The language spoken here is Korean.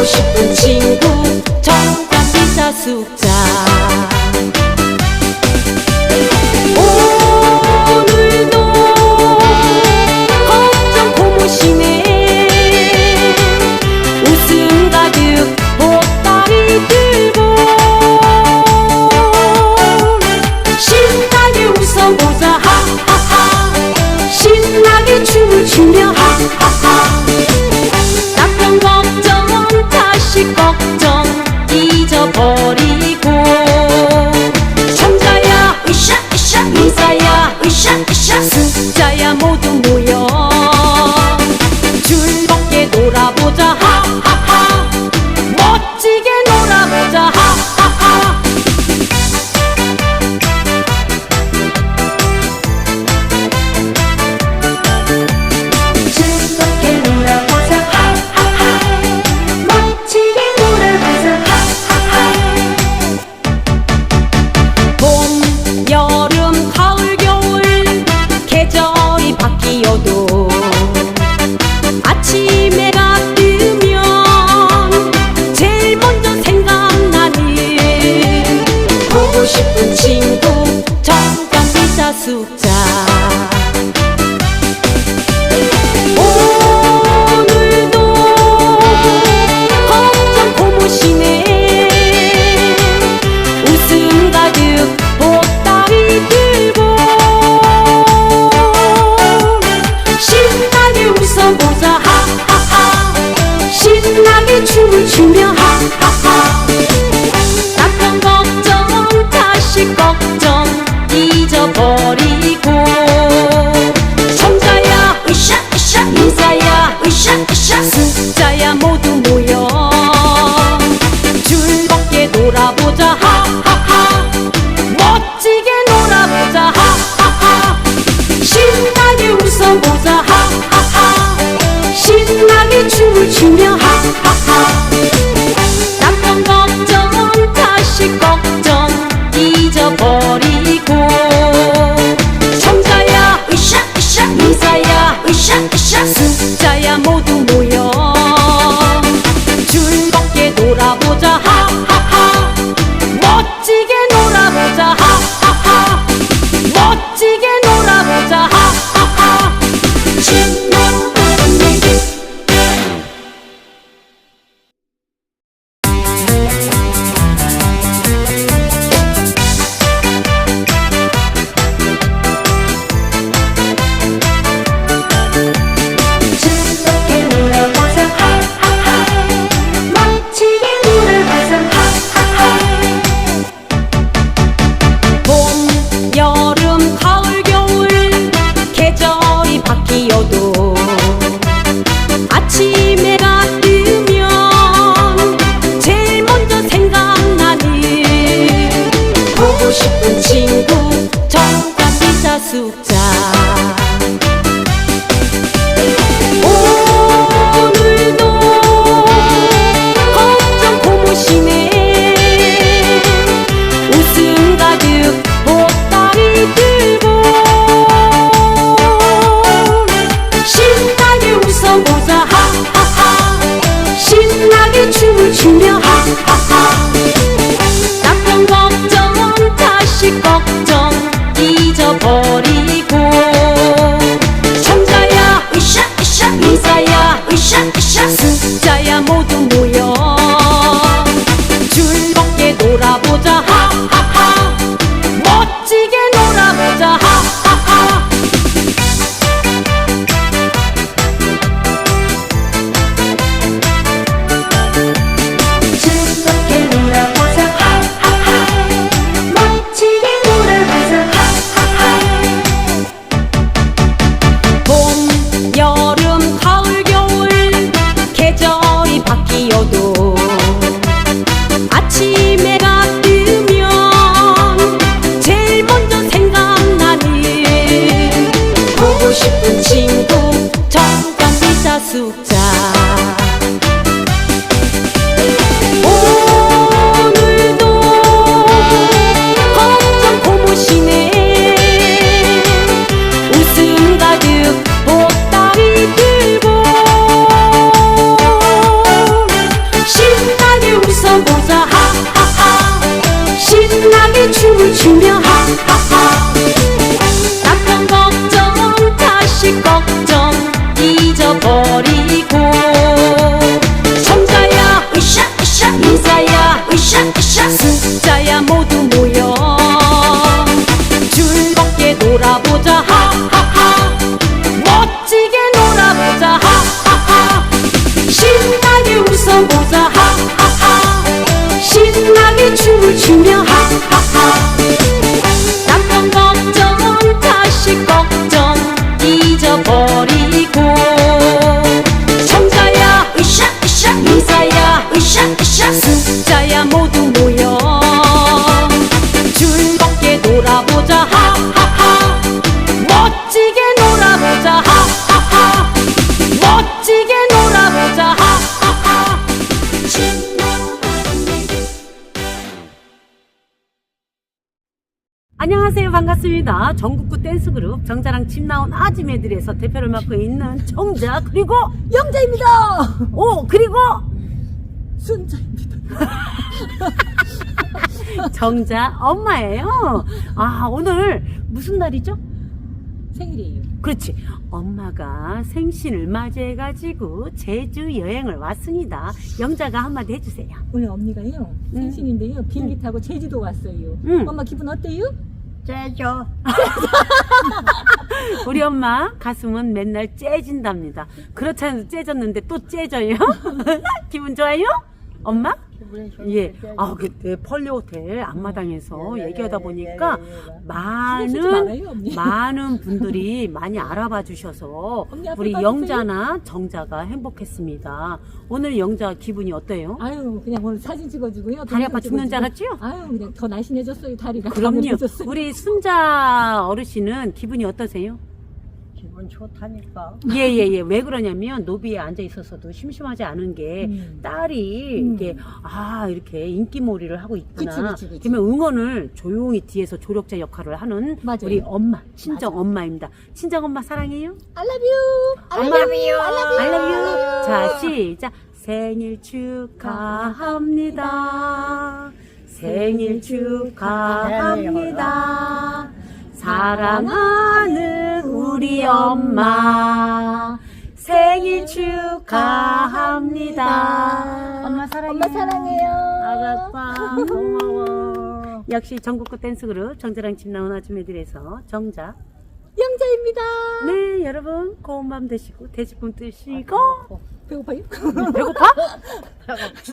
不是不情不。 สุขใจ 약속자. 오늘도 걱정 고무신에 웃음 가득 보따리 들고 신나게 웃어보자. 하하하. 신나게 춤을 추며 하 莫名其妙。 반갑습니다. 전국구 댄스 그룹 정자랑 집 나온 아지매들에서 대표를 맡고 있는 정자 그리고 영자입니다. 오 그리고 순자입니다. 정자 엄마예요. 아 오늘 무슨 날이죠? 생일이에요. 그렇지. 엄마가 생신을 맞이해가지고 제주 여행을 왔습니다. 영자가 한마디 해주세요. 오늘 언니가요 음. 생신인데요 비행기 음. 타고 제주도 왔어요. 응. 엄마 기분 어때요? 째죠. 우리 엄마 가슴은 맨날 째진답니다. 그렇지 않아도 째졌는데 또 째져요? 기분 좋아요? 엄마? 예. 아, 그때 펄리 호텔 앞마당에서 얘기하다 보니까 신경 많은 쓰지 말아요, 언니. 많은 분들이 많이 알아봐 주셔서 우리. 영자나 정자가 행복했습니다. 오늘 영자 기분이 어때요? 아유 그냥 오늘 사진 찍어주고요. 다리 아파 죽는 줄 알았지요? 아유 그냥 더 날씬해졌어요 다리가. 그럼요. 우리 순자 어르신은 기분이 어떠세요? 기분 좋다니까. 예예예. 왜 그러냐면 노비에 앉아 있어서도 심심하지 않은 게 음. 딸이 음. 이게 아 이렇게 인기몰이를 하고 있구나. 그치, 그치, 그치. 그러면 응원을 조용히 뒤에서 조력자 역할을 하는 맞아요. 우리 엄마 친정 엄마입니다. 친정 엄마 사랑해요. I love you. I 엄마 love you. I love you. 자 시작. 생일 축하합니다. 생일 축하합니다. 사랑하는 우리 엄마 생일 축하합니다. 엄마 사랑해. 엄마 사랑해요. 알았어. 고마워. 역시 전국구 댄스 그룹 정자랑 집 나온 아줌매들에서 정자. 영자입니다. 네 여러분 고운 밤 되시고 돼지꿈 드시고 배고파요? 배고파?